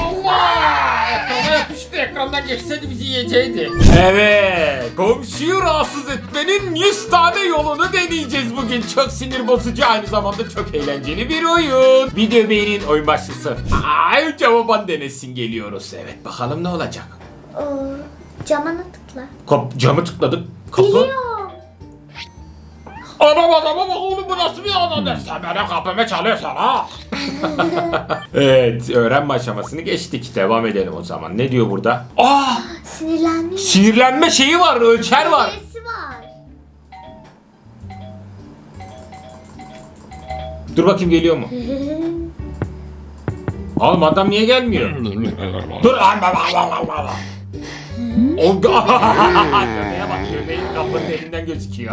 Allah! Ekrana yapıştı. Ekrandan geçseydi bizi yiyecekti. Evet. Komşuyu rahatsız etmenin 100 tane yolunu deneyeceğiz bugün. Çok sinir bozucu aynı zamanda çok eğlenceli bir oyun. Video beğenin oyun başlasın. Ay cevabın denesin geliyoruz. Evet bakalım ne olacak. Oo, camına tıkla. Kap camı tıkladık. Kapı. Biliyor. Adam adama bak oğlum bu nasıl bir adam? Sen benim kapımı çalıyorsun ha. evet öğrenme aşamasını geçtik. Devam edelim o zaman. Ne diyor burada? Aa Sinirlenmiş. sinirlenme şeyi var ölçer var. Dur bakayım geliyor mu? Oğlum adam niye gelmiyor? Dur. Allah Allah Allah Allah. O göbeğe bak göbeğin kapının elinden gözüküyor.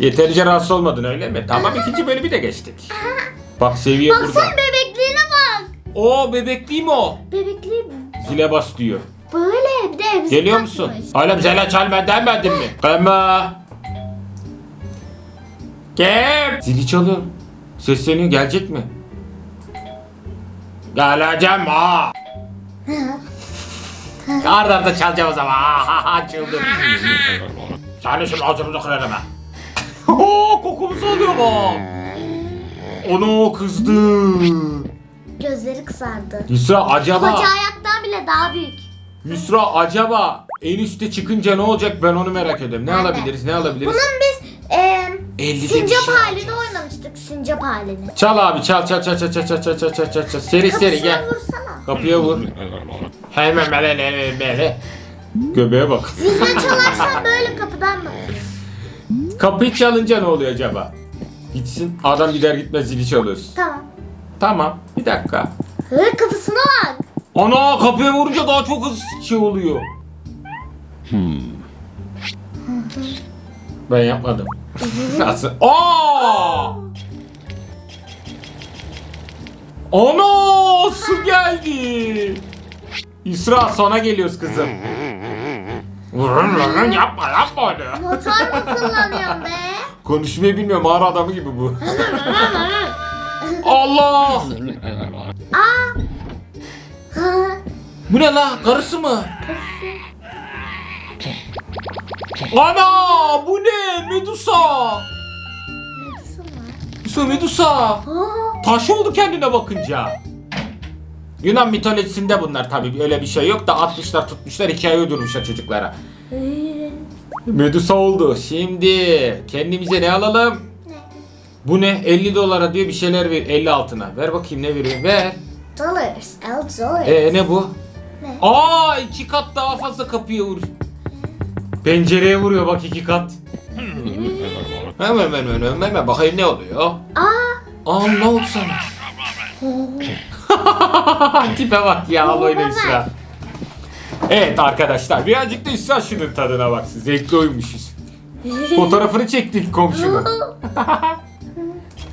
Yeterince rahatsız olmadın öyle mi? Tamam ikinci bölümü de geçtik. Bak seviye burada. Baksana bebekliğine bak. O bebekliği mi o? Bebekliği mi? Zile bas diyor. Böyle bir de elbise Geliyor takmış. musun? Oğlum zile çalma demedin mi? Kıma. Kim? Zili çalıyor. Sesleniyor gelecek mi? Geleceğim ha. Arda arda çalacağım o zaman. Ha ha ha çıldır. Sen şimdi ağzımızı kırarım ha. Oo kokumuzu alıyor bak. Onu kızdı. Gözleri kızardı. Yusra acaba... Koca ayaktan bile daha büyük. Yusra acaba en üste çıkınca ne olacak ben onu merak ediyorum. Ne Ben de. alabiliriz ne alabiliriz? Bunun biz e, 50'de bir sincap şey halini oynamıştık. Sincap halini. Çal abi çal çal çal çal çal çal çal çal çal çal çal seri seri Kapısına gel. vursana. Kapıya vur. Hemen mele mele mele. Göbeğe bak. Zilini çalarsan böyle kapıdan bak. Kapıyı çalınca ne oluyor acaba? Gitsin adam gider gitmez zili çalıyorsun. Tamam. Tamam bir dakika. Hı, kafasına bak. Ana kapıya vurunca daha çok hız şey oluyor. Ben yapmadım. Nasıl? Aa! Ana su geldi. İsra sana geliyoruz kızım. Vurun vurun yapma yapma onu. Motor mu kullanıyorsun be? Konuşmayı bilmiyor mağara adamı gibi bu. Allah! Aa. Hı. Bu ne la? Karısı mı? Ana! Bu ne? Medusa! Medusa mı? Medusa. Taş oldu kendine bakınca. Yunan mitolojisinde bunlar tabii öyle bir şey yok da atmışlar tutmuşlar hikaye uydurmuşlar çocuklara. Hı. Medusa oldu. Şimdi kendimize ne alalım? Bu ne? 50 dolara diyor bir şeyler ver 50 altına. Ver bakayım ne veriyor? Ver. Dollars. El dollars. Ee ne bu? Ne? Aa iki kat daha fazla kapıya vur. Pencereye vuruyor bak iki kat. Hemen hemen hemen hemen bakayım ne oluyor? Aa. Aa ne oldu sana? Tipe bak ya al oyna Baba. İsra. Evet arkadaşlar birazcık da İsra şunun tadına baksın. Zevkli oymuşuz. Fotoğrafını çektik komşunun.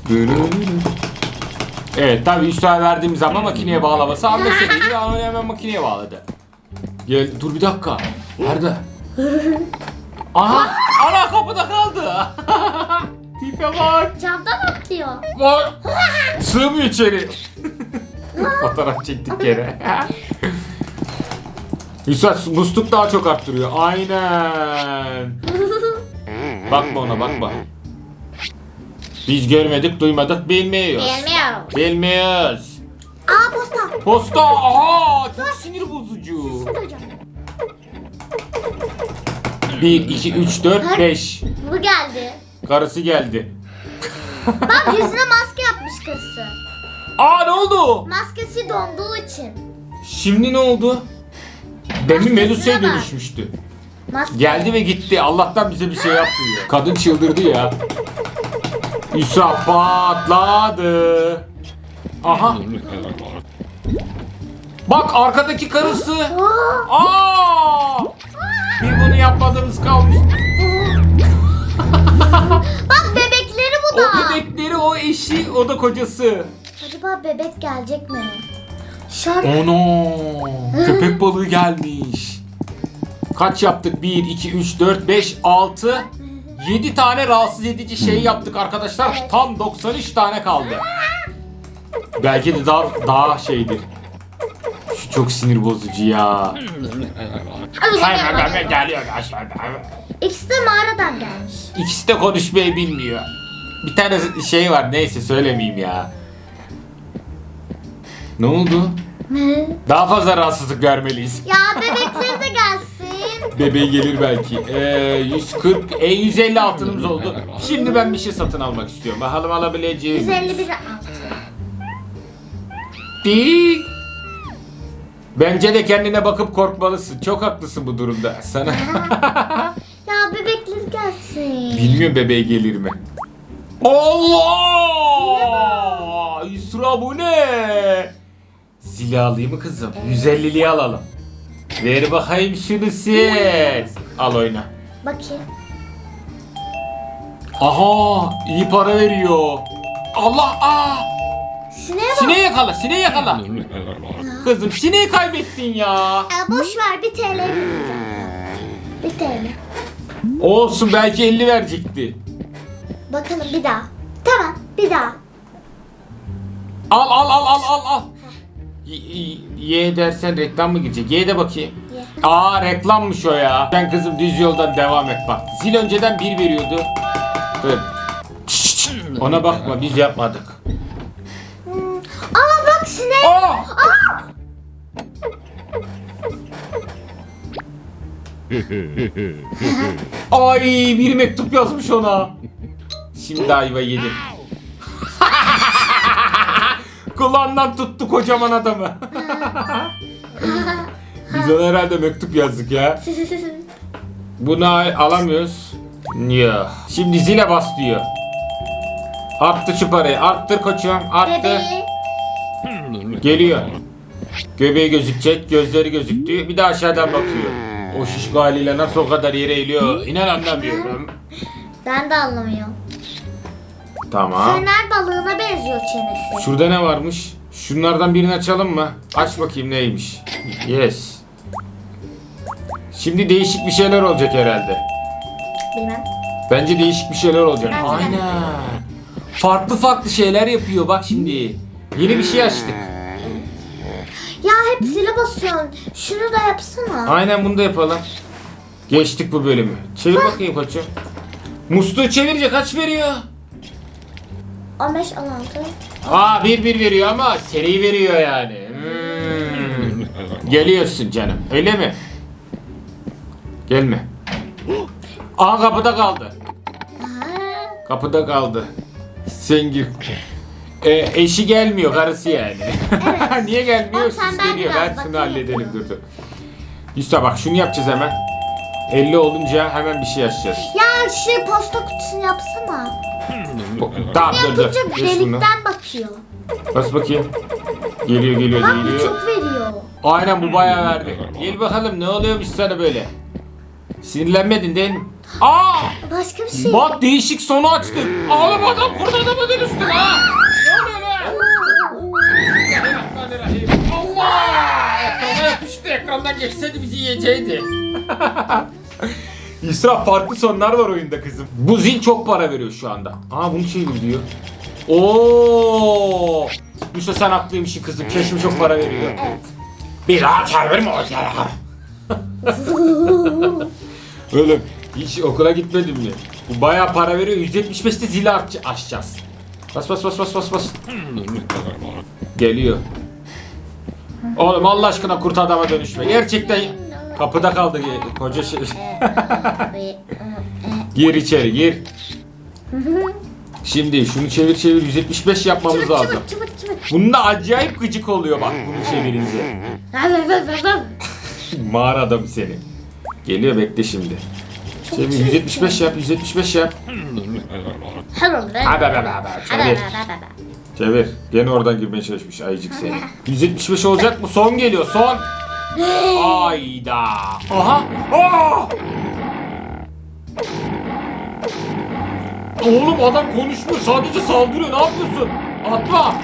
evet tabi İsra verdiğim zaman makineye bağlaması anlaşıldı. Ama hemen makineye bağladı. Gel dur bir dakika. Nerede? Aha! Ana kapıda kaldı. Tipe bak. Camdan atlıyor. Var. Sığmıyor içeri. Fotoğraf çektik yere. Yusuf musluk daha çok arttırıyor. Aynen. Bakma ona bakma. Biz görmedik, duymadık, bilmiyoruz. Bilmiyorum. Bilmiyoruz. Aa posta. Posta, aha çok sinir bozucu. Hocam. 1, 2, 3, 4, 5. Bu geldi. Karısı geldi. Bak yüzüne maske yapmış karısı. Aa ne oldu? Maskesi donduğu için. Şimdi ne oldu? Demin Medusa'ya dönüşmüştü. Maske. Geldi ve gitti. Allah'tan bize bir şey yapmıyor. Kadın çıldırdı ya. İsraf patladı. Aha. Bak arkadaki karısı. Aa. Aa! Bir bunu yapmadığımız kalmış. Bak bebekleri bu O da. bebekleri, o eşi, o da kocası. Acaba bebek gelecek mi? Şark. Ono! Köpek balığı gelmiş. Kaç yaptık? 1, 2, 3, 4, 5, 6, 7 tane rahatsız edici şey yaptık arkadaşlar. Tam 93 tane kaldı. Belki de daha daha şeydir. Şu çok sinir bozucu ya. geliyor İkisi de mağaradan gelmiş. İkisi de konuşmayı bilmiyor. Bir tane şey var neyse söylemeyeyim ya. Ne oldu? Daha fazla rahatsızlık görmeliyiz. ya bebekleri de gelsin. Bebeği gelir belki. Ee, 140, e, 150 altınımız oldu. Şimdi ben bir şey satın almak istiyorum. Bakalım alabileceğim. 151 altı. Değil. Bence de kendine bakıp korkmalısın. Çok haklısın bu durumda. Sana Ya bebekleri gelsin. bilmiyorum bebeğe gelir mi? Allah! Yusra bu ne? Zili alayım mı kızım? 150'liği alalım. Ver bakayım şunu sen. Al oyna. Bakayım. Aha iyi para veriyor. Allah aa! Sineğe bak. Sineği yakala, sineği yakala. Kızım sineği kaybettin ya. Ee, boş ver 1 TL vereceğim. 1 TL. Olsun belki 50 verecekti. Bakalım bir daha. Tamam bir daha. Al al al al al al. Y- y- dersen reklam mı girecek? Ye de bakayım. Ye. Aa reklammış o ya. Sen kızım düz yoldan devam et bak. Zil önceden bir veriyordu. Dur. Ona bakma biz yapmadık. Aa bak sinek. Aa! Ay bir mektup yazmış ona. Şimdi ayva yedim. Kulağından tuttu kocaman adamı. Biz ona herhalde mektup yazdık ya. Bunu al- alamıyoruz. Ya. Şimdi zile bas diyor. Arttır şu parayı. Arttır koçum. Arttır. Geliyor. Göbeği gözükecek, gözleri gözüktü. Bir de aşağıdan bakıyor. O şişko haliyle nasıl o kadar yere eğiliyor? İnan anlamıyorum. Ben de anlamıyorum. Tamam. Fener balığına benziyor çenesi. Şurada ne varmış? Şunlardan birini açalım mı? Aç bakayım neymiş. Yes. Şimdi değişik bir şeyler olacak herhalde. Bilmem. Bence değişik bir şeyler olacak. Bence de. Aynen. Farklı farklı şeyler yapıyor bak şimdi. Yeni bir şey açtık. Ya hep zile basıyorsun. Şunu da yapsana. Aynen bunu da yapalım. Geçtik bu bölümü. Çevir bakayım koçum. Musluğu çevirince kaç veriyor? 15 16. Aa bir bir veriyor ama seri veriyor yani. Hmm. Geliyorsun canım. Öyle mi? Gelme. Aa kapıda kaldı. Aa, Kapıda kaldı. Sen gir. Ee, eşi gelmiyor karısı yani. Niye gelmiyor? O tembel Siz geliyor. biraz, Ben şunu bakıyor. halledelim dur dur. Yusuf bak şunu yapacağız hemen. 50 olunca hemen bir şey açacağız. Ya şu posta kutusunu yapsana. Bu- Tamam dur dur. Yapınca Geç bunu. delikten bakıyor. Bas bakayım. Geliyor geliyor bu geliyor. çok veriyor. Aynen bu bayağı verdi. Gel bakalım ne oluyormuş sana böyle. Sinirlenmedin değil mi? Aa! Başka bir şey. Bak değişik sonu açtık. Oğlum adam kurt adama dönüştün ha. Ne oluyor lan? Allah! Ekrana yapıştı. Ekrandan geçseydi bizi yiyecekti. İsra farklı sonlar var oyunda kızım. Bu zil çok para veriyor şu anda. Aa bunu çevir diyor. Oo! Yusuf sen haklıymışsın kızım. Keşke çok para veriyor. Evet. Bir daha çevirme o tarafa. Oğlum hiç okula gitmedin mi? Bu bayağı para veriyor. 175'te zili aç açacağız. Bas bas bas bas bas bas. Geliyor. Oğlum Allah aşkına kurt adama dönüşme. Gerçekten kapıda kaldı koca şey. gir içeri gir. Şimdi şunu çevir çevir 175 yapmamız lazım. çıvık çıvık çıvık. Bunda acayip gıcık oluyor bak bunu çevirince. Mağara adamı seni. Geliyor bekle şimdi. Şimdi 175 yap, 175 yap. Abi abi abi abi. Çevir. Çevir. Gene oradan girmeye çalışmış ayıcık seni. 175 olacak mı? Son geliyor, son. Ayda. Aha. Aa! Oğlum adam konuşmuyor, sadece saldırıyor. Ne yapıyorsun? Atla.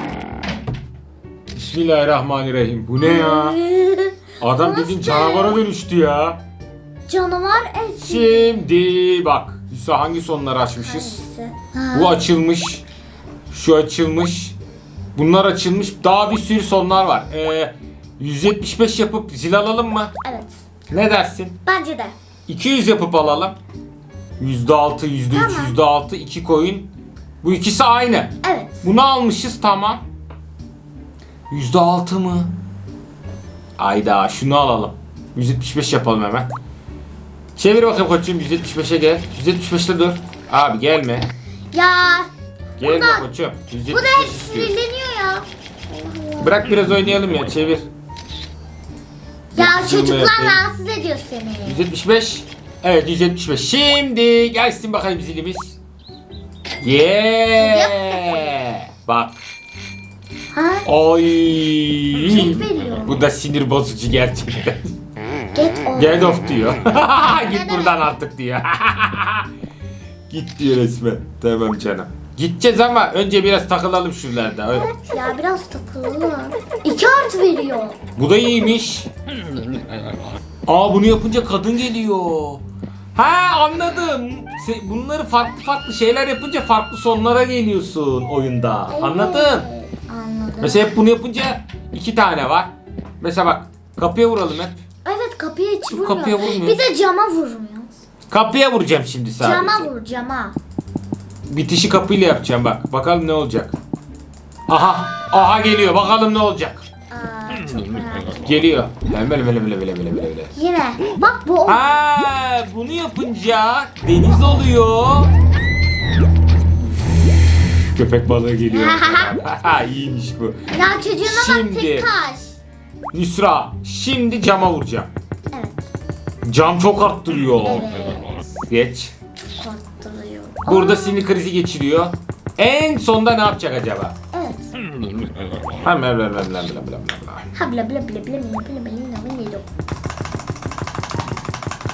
Bismillahirrahmanirrahim. Bu ne ya? Adam dediğin canavara dönüştü ya. Canavar eski. Şimdi bak. Hüsa hangi sonları açmışız? Bu açılmış. Şu açılmış. Bunlar açılmış. Daha bir sürü sonlar var. Ee, 175 yapıp zil alalım mı? Evet. Ne dersin? Bence de. 200 yapıp alalım. %6, %3, Tamam. %6, 2 coin. Bu ikisi aynı. Evet. Bunu almışız tamam. %6 mı? Ayda şunu alalım. 175 yapalım hemen. Çevir bakayım koçum 175'e gel. 175'te dur. Abi gelme. Ya Gelme Bu da- koçum. 175 bu da hep sinirleniyor ya. Bırak biraz oynayalım ya çevir. Ya çocuklar rahatsız ediyor seni. 175. Evet 175. Şimdi gelsin bakayım zilimiz. Yeah. Bak. Ha? Ay. Çek veriyor. Bu da sinir bozucu gerçekten. Get o. Get off diyor. Git buradan artık diyor. Git diyor resmen. Tamam canım. Gideceğiz ama önce biraz takılalım şuralarda. Öyle. Ya biraz takılalım. İki artı veriyor. Bu da iyiymiş. Aa bunu yapınca kadın geliyor. Ha anladım. Se- Bunları farklı farklı şeyler yapınca farklı sonlara geliyorsun oyunda. Anladım. Evet, Anladım. Mesela hep bunu yapınca iki tane var. Mesela bak kapıya vuralım hep. Evet kapıya hiç vurmuyor. kapıya vurmuyor. Bir de cama vurmuyor. Kapıya vuracağım şimdi sadece. Cama vur cama. Bitişi kapıyla yapacağım bak. Bakalım ne olacak. Aha. Aha geliyor. Bakalım ne olacak. Aa, çok merak ettim. Geliyor. Böyle böyle böyle böyle böyle böyle böyle. Yine. Bak bu. Ha, bunu yapınca deniz oluyor. Köpek balığı geliyor. İyiymiş bu. Ya çocuğuna bak Şimdi. tek taş. Yusra, şimdi cama vuracağım. Evet. Cam çok arttırıyor. Evet. Geç. Burada sinir krizi geçiriyor. En sonda ne yapacak acaba? Evet.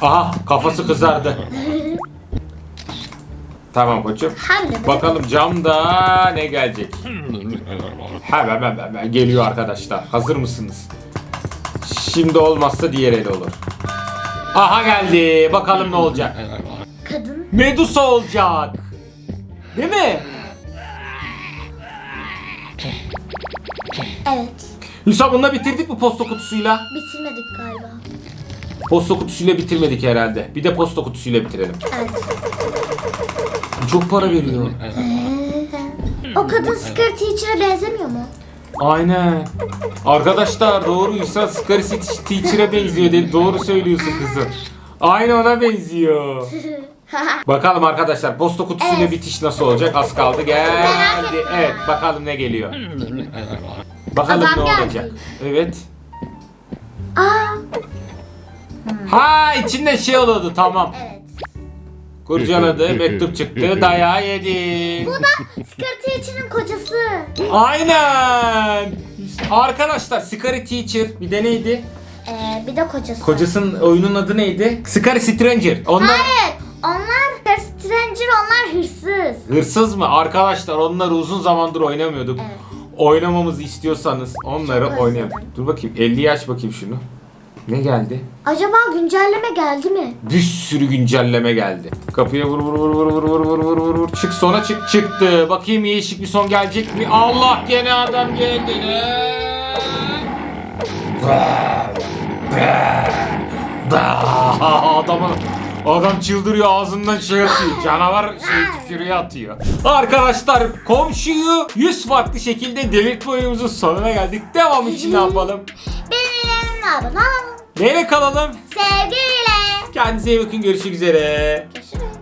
Aha kafası kızardı. tamam koçum. Bakalım camda ne gelecek? Hemen hemen hemen geliyor arkadaşlar. Hazır mısınız? Şimdi olmazsa diğer el olur. Aha geldi. Bakalım ne olacak. Kadın. Medusa olacak. Değil mi? Evet. Hüsam bununla bitirdik mi posta kutusuyla? Bitirmedik galiba. Posta kutusuyla bitirmedik herhalde. Bir de posta kutusuyla bitirelim. Evet. Çok para veriyor. o kadın skirt teacher'a benzemiyor mu? Aynen. Arkadaşlar doğru Hüsam Scary Teacher'a benziyor dedi. Doğru söylüyorsun kızım. Aynı ona benziyor. Bakalım arkadaşlar posta kutusuyla Evet. bitiş nasıl olacak? Az kaldı. Merak Geldi. Evet bakalım ne geliyor. Bakalım Adam ne geldi. olacak. Evet. Aa. Ha içinden şey oluyordu tamam. Evet. Kurcaladı, mektup çıktı, dayağı yedi. Bu da skirt teacher'ın kocası. Aynen. Arkadaşlar Scary Teacher bir de neydi? Ee, bir de kocası. Kocasının oyunun adı neydi? Scary Stranger. Onlar Hayır. Hırsız. hırsız mı? Arkadaşlar onları uzun zamandır oynamıyorduk. Evet. Oynamamızı istiyorsanız onları Çok oynayalım. özledim. Dur bakayım 50 aç bakayım şunu. Ne geldi? Acaba güncelleme geldi mi? Bir sürü güncelleme geldi. Kapıya vur vur vur vur vur vur vur vur vur vur. Çık sona çık çıktı. Bakayım yeşil bir son gelecek mi? Allah gene adam geldi. Adamın Adam çıldırıyor ağzından şey atıyor. Canavar şey tükürüğü atıyor. Arkadaşlar komşuyu 100 farklı şekilde delirtme oyunumuzun sonuna geldik. Devam için ne yapalım? Benim abone Neyle kalalım? Sevgiyle. Kendinize iyi bakın görüşmek üzere. Görüşürüz.